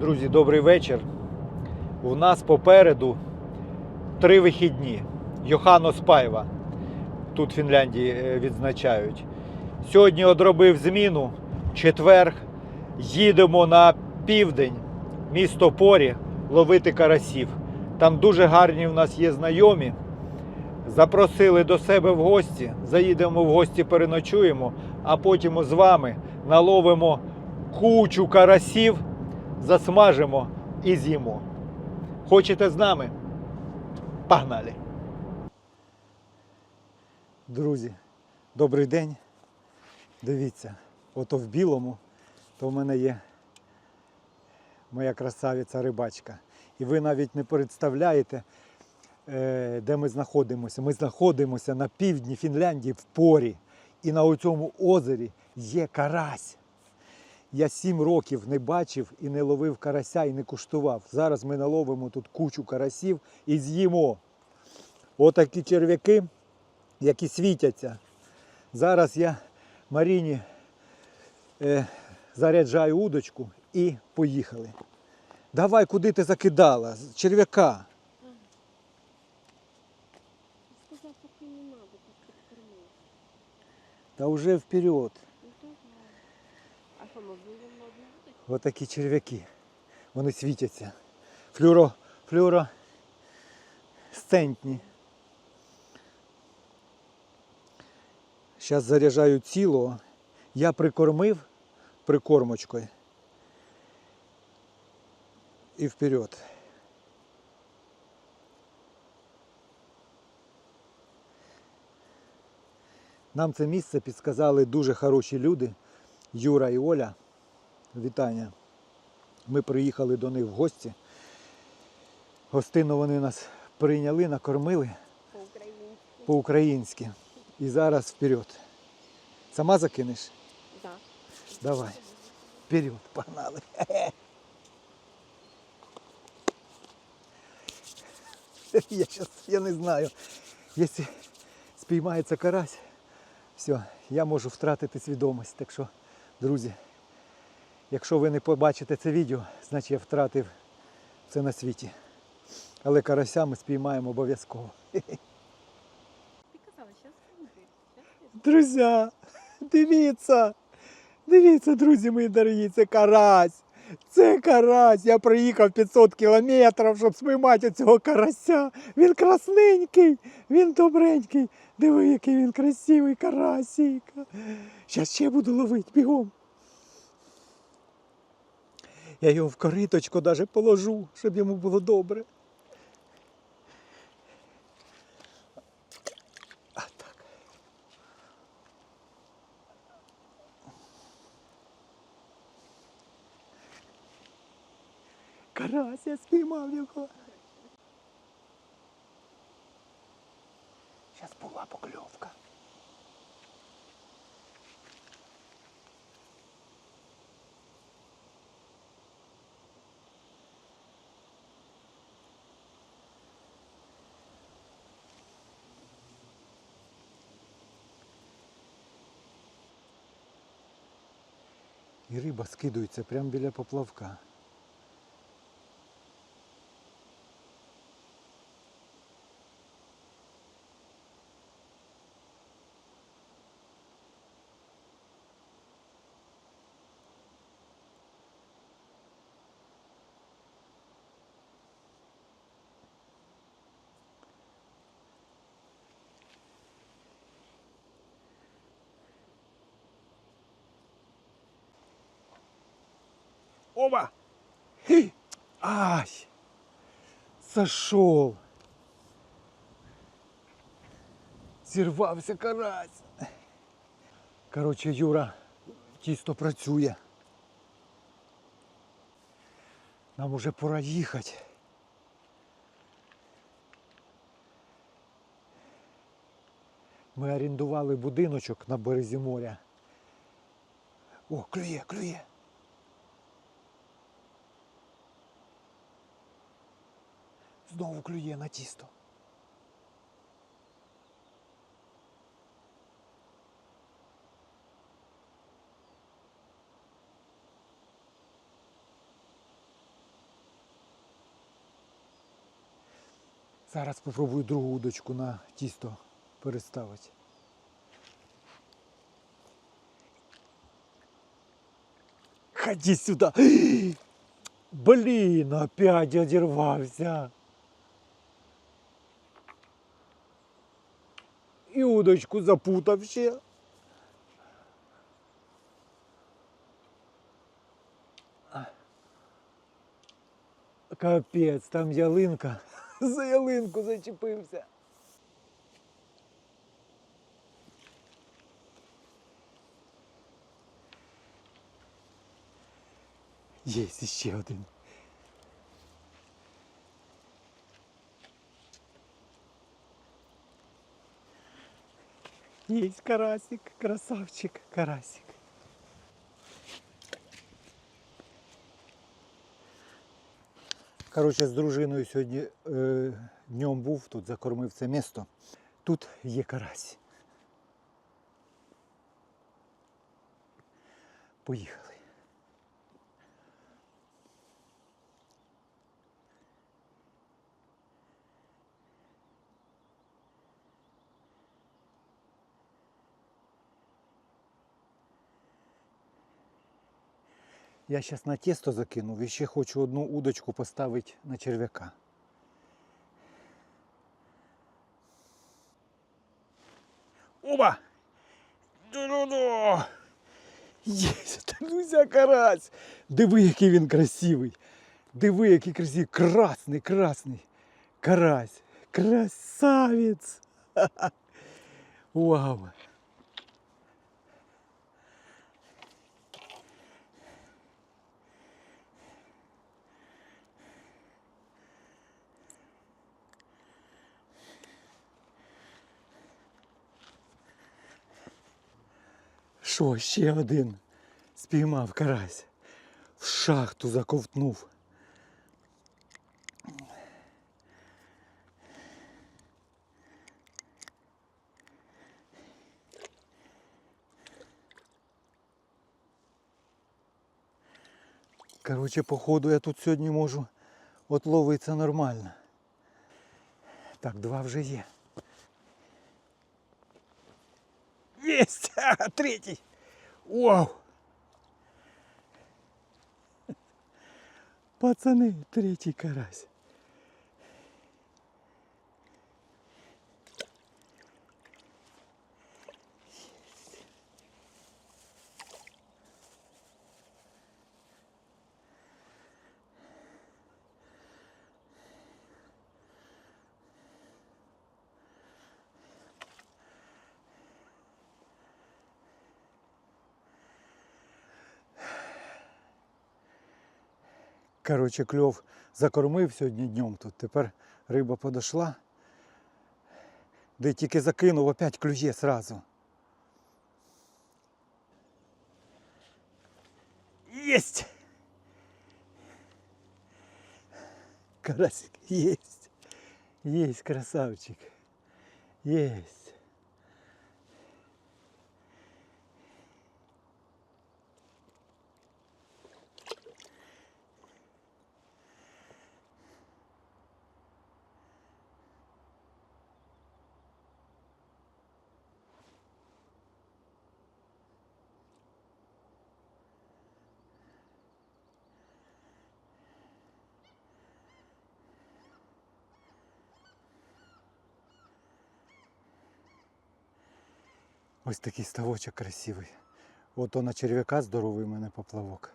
Друзі, добрий вечір. У нас попереду три вихідні. Йохано Спайва. Тут в Фінляндії е, відзначають. Сьогодні одробив зміну. Четверг. Їдемо на південь, місто Порі, ловити карасів. Там дуже гарні в нас є знайомі. Запросили до себе в гості. Заїдемо в гості, переночуємо, а потім з вами наловимо кучу карасів, засмажимо і з'їмо. Хочете з нами? Погнали! Друзі, добрий день. Дивіться, ото в білому, то в мене є моя красавиця рибачка. І ви навіть не представляєте, е, де ми знаходимося. Ми знаходимося на півдні Фінляндії в порі. І на цьому озері є карась. Я сім років не бачив і не ловив карася і не куштував. Зараз ми наловимо тут кучу карасів і з'їмо. Отакі черв'яки, які світяться. Зараз я Маріні е, заряджаю удочку і поїхали. Давай, куди ти закидала? Черв'яка. Та вже вперед. Водити? Отакі черв'яки. Вони світяться. Флюро, флюро сцентні. Зараз заряджаю цілого. Я прикормив прикормочкою. І вперед. Нам це місце підсказали дуже хороші люди. Юра і Оля. Вітання. Ми приїхали до них в гості. Гостинно вони нас прийняли, накормили По-українськи. І зараз вперед. Сама закинеш? Да. Давай. Вперед, погнали. Я щас, я не знаю. Якщо спіймається карась, все, я можу втратити свідомість. Так що, друзі, якщо ви не побачите це відео, значить я втратив це на світі. Але карася ми спіймаємо обов'язково. Друзі, дивіться, дивіться, друзі мої дорогі, це карась. Це карась. Я проїхав 500 кілометрів, щоб спіймати цього карася. Він красненький, він добренький. Диви, який він красивий карасик. Зараз ще буду ловити бігом. Я його в кориточку навіть положу, щоб йому було добре. А так. Карась, я спіймав його. Зараз була покльовка. І риба скидується прямо біля поплавка. Оба! Хи! Ай! Сошел! Зірвався карась. Коротше, Юра тісто працює. Нам уже пора їхати. Ми орендували будиночок на березі моря. О, клює, клює. знову клює на тісто. Зараз попробую другу удочку на тісто переставити. Ходи сюда. Блин, опять одервався. Удочку запутав ще. Капець, там ялинка. За ялинку зачепився. Є ще один. Есть карасик, красавчик, карасик. Коротше, з дружиною сьогодні е, днем був, тут закормив це місто. Тут є карась. Поїхали. Я зараз на тісто закинув і ще хочу одну удочку поставити на черв'яка. Оба! Ду-ду-ду! Єсть, Тануся карась! Диви, який він красивий! Диви, який красивий! Красний, красний! Карась! Красавець! Вау! Що, ще один? Спіймав карась. В шахту заковтнув. Короче, походу я тут сьогодні можу от ловитися нормально. Так, два вже є. Есть! Ха, Третий! Вау! Пацаны, третий карась. Короче, кльов закормив сьогодні днем тут. Тепер риба подошла. Де тільки закинув, опять клює сразу. Єсть! Карасик, есть. Есть, красавчик. Есть. Ось такий ставочок красивий. Ото на черв'яка здоровий у мене поплавок.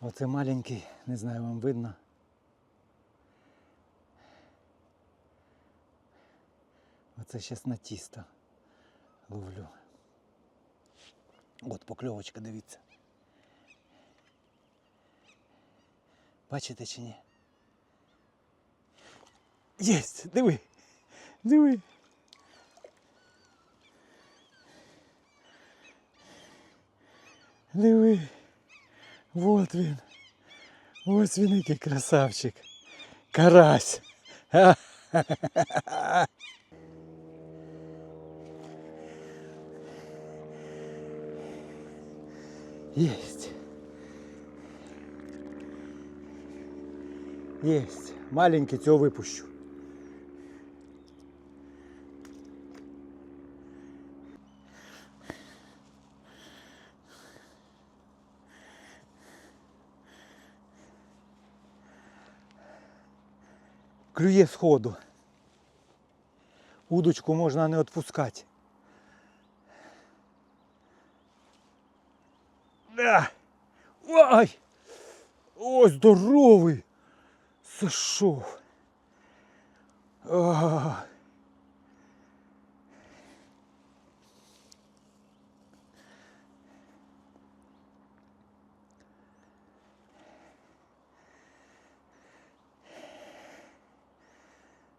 Оце маленький, не знаю, вам видно. Оце зараз на тісто ловлю. От покльовочка, дивіться. Бачите чи ні? Єсть! Диви! Диви! Диви. Вот він. Ось він який красавчик. Карась. Есть. Есть. Маленький цього випущу. Клює сходу. Удочку можна не відпускати. Да. Ой! Ой, здоровий! Сошов. А.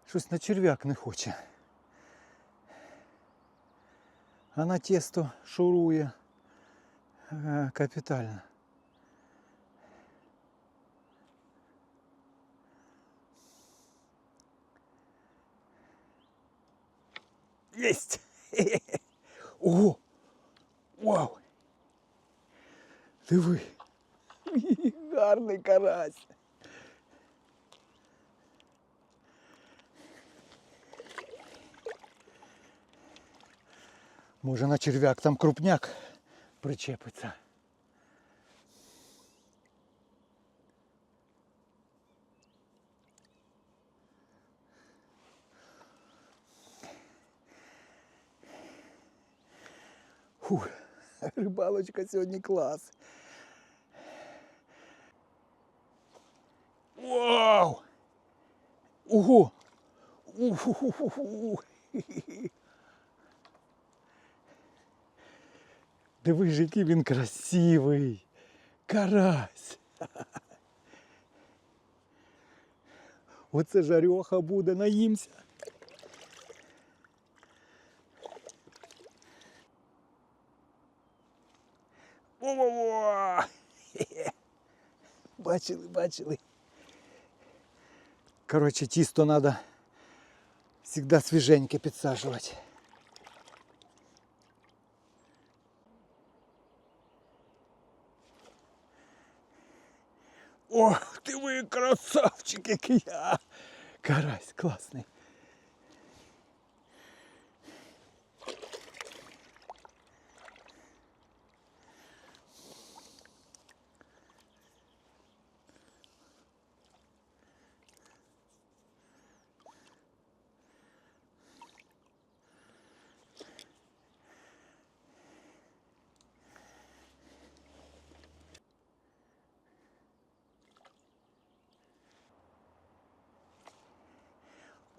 Щось на черв'як не хоче. А на тесто шурує е, капітально. Єсть! Ого! Вау! Диви! Гарний карась! Може на черв'як там крупняк причепиться. Фу, рибалочка сьогодні клас. Вау! Ого! Уху-ху-ху-ху! Диви ж, який він красивий. Карась. Оце жарьоха буде, наїмся. Во-во-во! Хе-хе. Бачили, бачили. Коротше, тісто треба завжди свіженьке підсаджувати. Ох, ти ви красавчик, який я. Карась класний.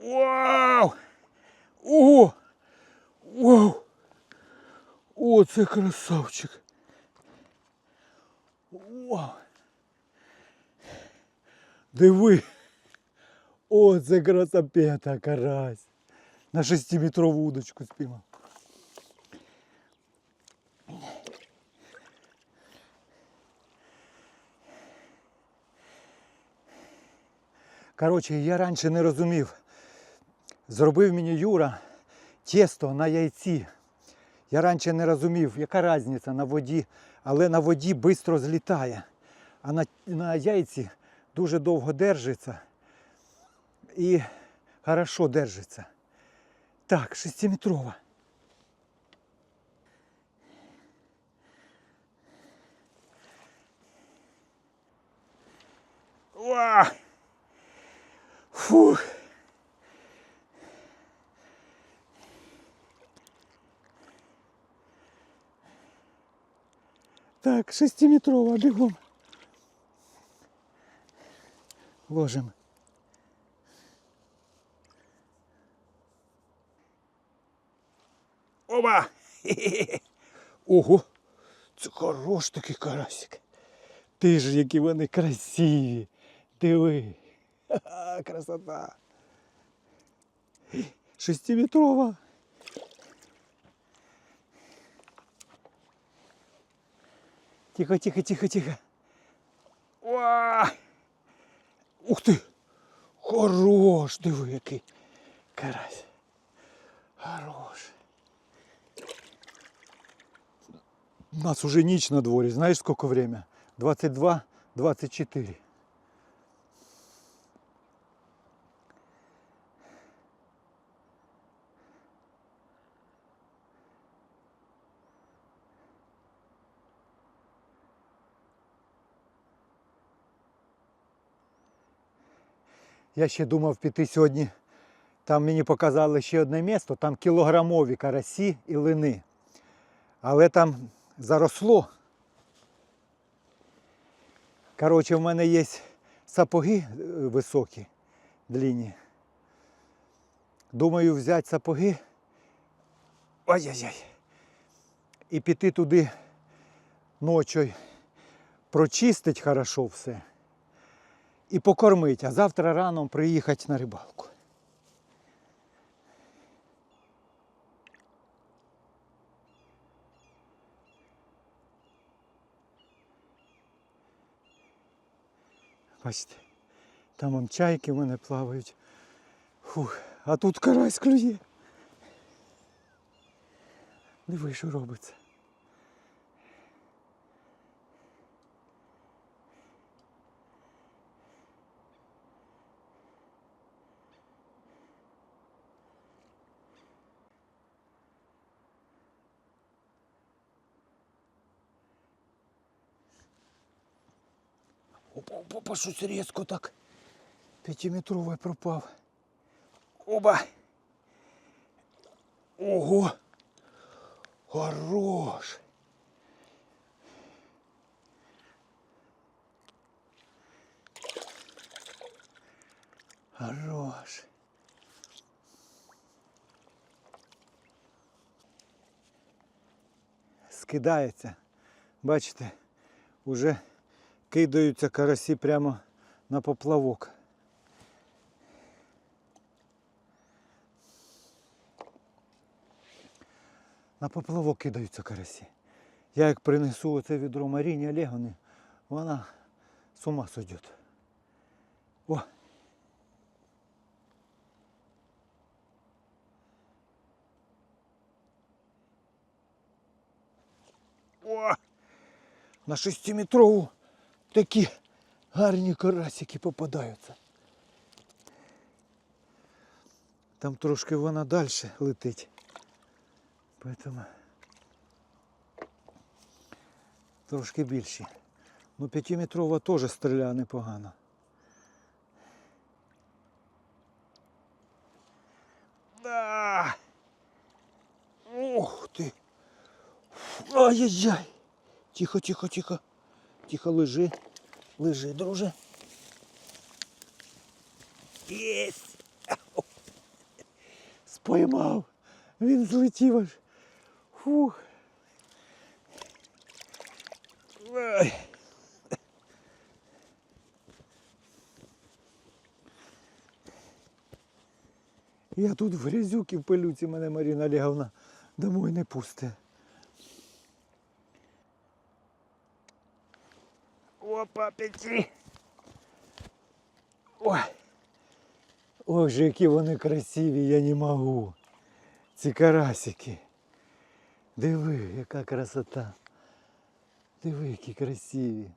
Вау! Ого! Вау! Це красавчик! Вау! Диви! О, це красопета, карась! На шестиметрову удочку спіймав. Коротше, я раніше не розумів. Зробив мені Юра тісто на яйці. Я раніше не розумів, яка різниця на воді, але на воді швидко злітає. А на, на яйці дуже довго держиться і хорошо держиться. Так, шестиметрова. Фух. Так, шестиметрова, бігом. Ложим. Оба! Ого! Це хорош такий карасик. Ти ж які вони красиві. Диви. Ха-ха, красота. Шестиметрова. Тихо, тихо, тихо, тихо. Уа! Ух ти! Хорош, диви, який карась. Хорош. У нас уже ніч на дворі, знаєш скільки время? 22, Я ще думав піти сьогодні. Там мені показали ще одне місто, там кілограмові карасі і лини. Але там заросло. Коротше, в мене є сапоги е, високі, длинні. Думаю, взяти сапоги. Ай-яй-яй. І піти туди ночою, прочистить хорошо все і покормить, а завтра рано приїхати на рибалку. Бачите, там он чайки в мене плавають. Фух, а тут карась клює. Диви, що робиться. Опа, щось різко так. П'ятиметровий пропав. Оба. Ого. Хорош. Хорош. Скидається. Бачите, уже кидаються карасі прямо на поплавок. На поплавок кидаються карасі. Я як принесу оце відро Маріні Олеговні, вона з ума сойдет. О! О! На шестиметрову такі гарні карасики попадаються. Там трошки вона далі летить. Поэтому трошки більші. Ну, п'ятиметрова теж стріляє непогано. Да! Ух ти! Ай-яй-яй! Тихо, тихо, тихо. Тихо, лежи. Лежи, друже. Єсть! Споймав. Він злетів аж. Фух. Я тут в грязюки в пилюці мене Маріна Олеговна домой не пусте. Опа, п'яті. Ой. Ох же, які вони красиві, я не можу. Ці карасики. Диви, яка красота. Диви, які красиві.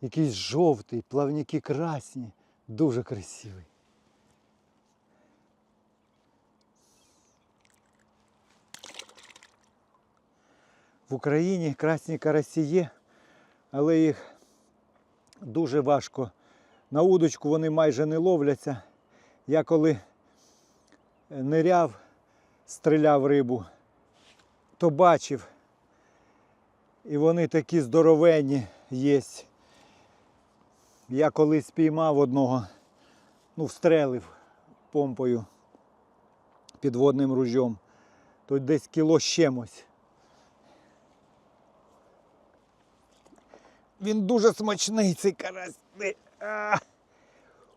Якийсь жовтий, плавники красні. Дуже красивий. В Україні красні карасі є, але їх дуже важко. На удочку вони майже не ловляться. Я коли ниряв, стріляв рибу, то бачив. І вони такі здоровенні є. Я колись спіймав одного, ну, встрелив помпою підводним ружьом, то десь кіло з чимось. Він дуже смачний, цей карась.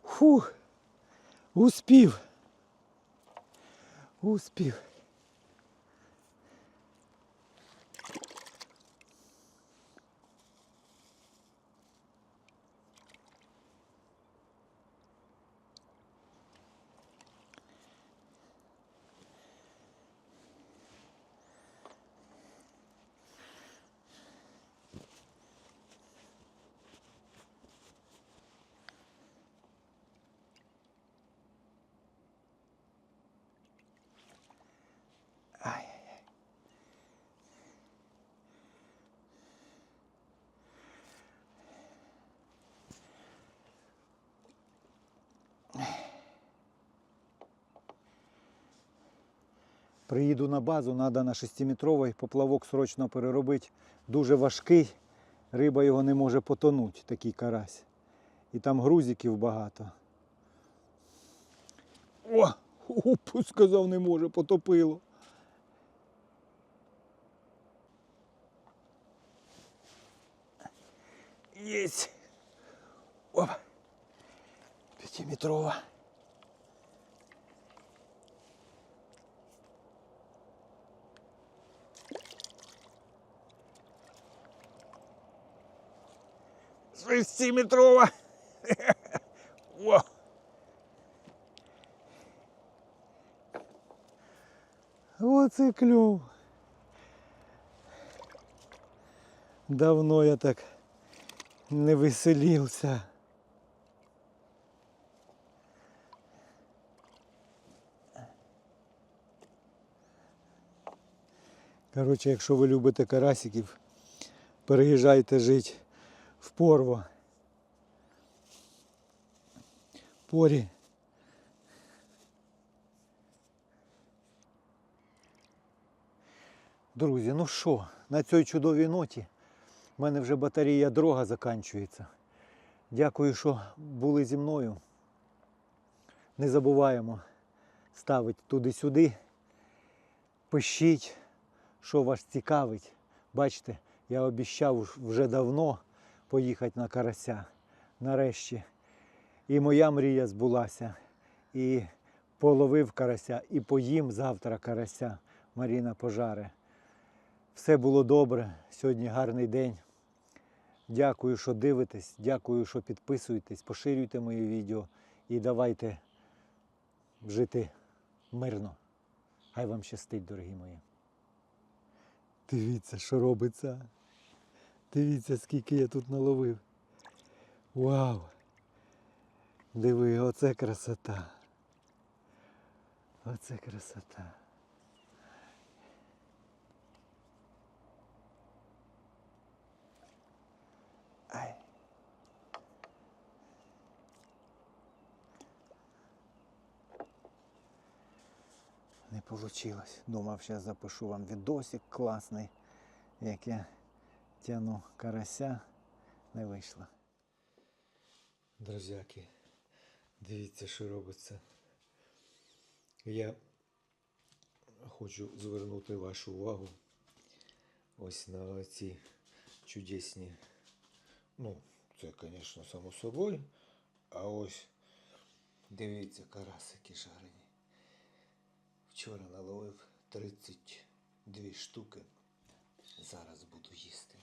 Фух. Успів. Успів. Приїду на базу, треба на 6-метровий поплавок срочно переробити. Дуже важкий, риба його не може потонути, такий карась. І там грузиків багато. О! Уп, сказав, не може, потопило. Єсть. Оп. Пятиметрова. Шестиметрова. О. Оце кльов. Давно я так не веселився. Коротше, якщо ви любите карасиків, переїжджайте жити в Порво. Порі. Друзі, ну що, на цій чудовій ноті в мене вже батарея дрога закінчується. Дякую, що були зі мною. Не забуваємо ставити туди-сюди. Пишіть, що вас цікавить. Бачите, я обіцяв вже давно поїхати на карася. Нарешті. І моя мрія збулася. І половив карася, і поїм завтра карася. Маріна пожаре. Все було добре. Сьогодні гарний день. Дякую, що дивитесь, дякую, що підписуєтесь, поширюйте мої відео і давайте жити мирно. Хай вам щастить, дорогі мої. Дивіться, що робиться. Дивіться, скільки я тут наловив. Вау! Диви, оце красота. Оце красота. Ай. Не вийшло. Думав, зараз запишу вам відосик класний, як я тяну карася. Не вийшло. Друзяки, дивіться, що робиться. Я хочу звернути вашу увагу ось на ці чудесні. Ну, це, звісно, само собою. А ось дивіться, карасики жарені. Вчора наловив 32 штуки. Зараз буду їсти.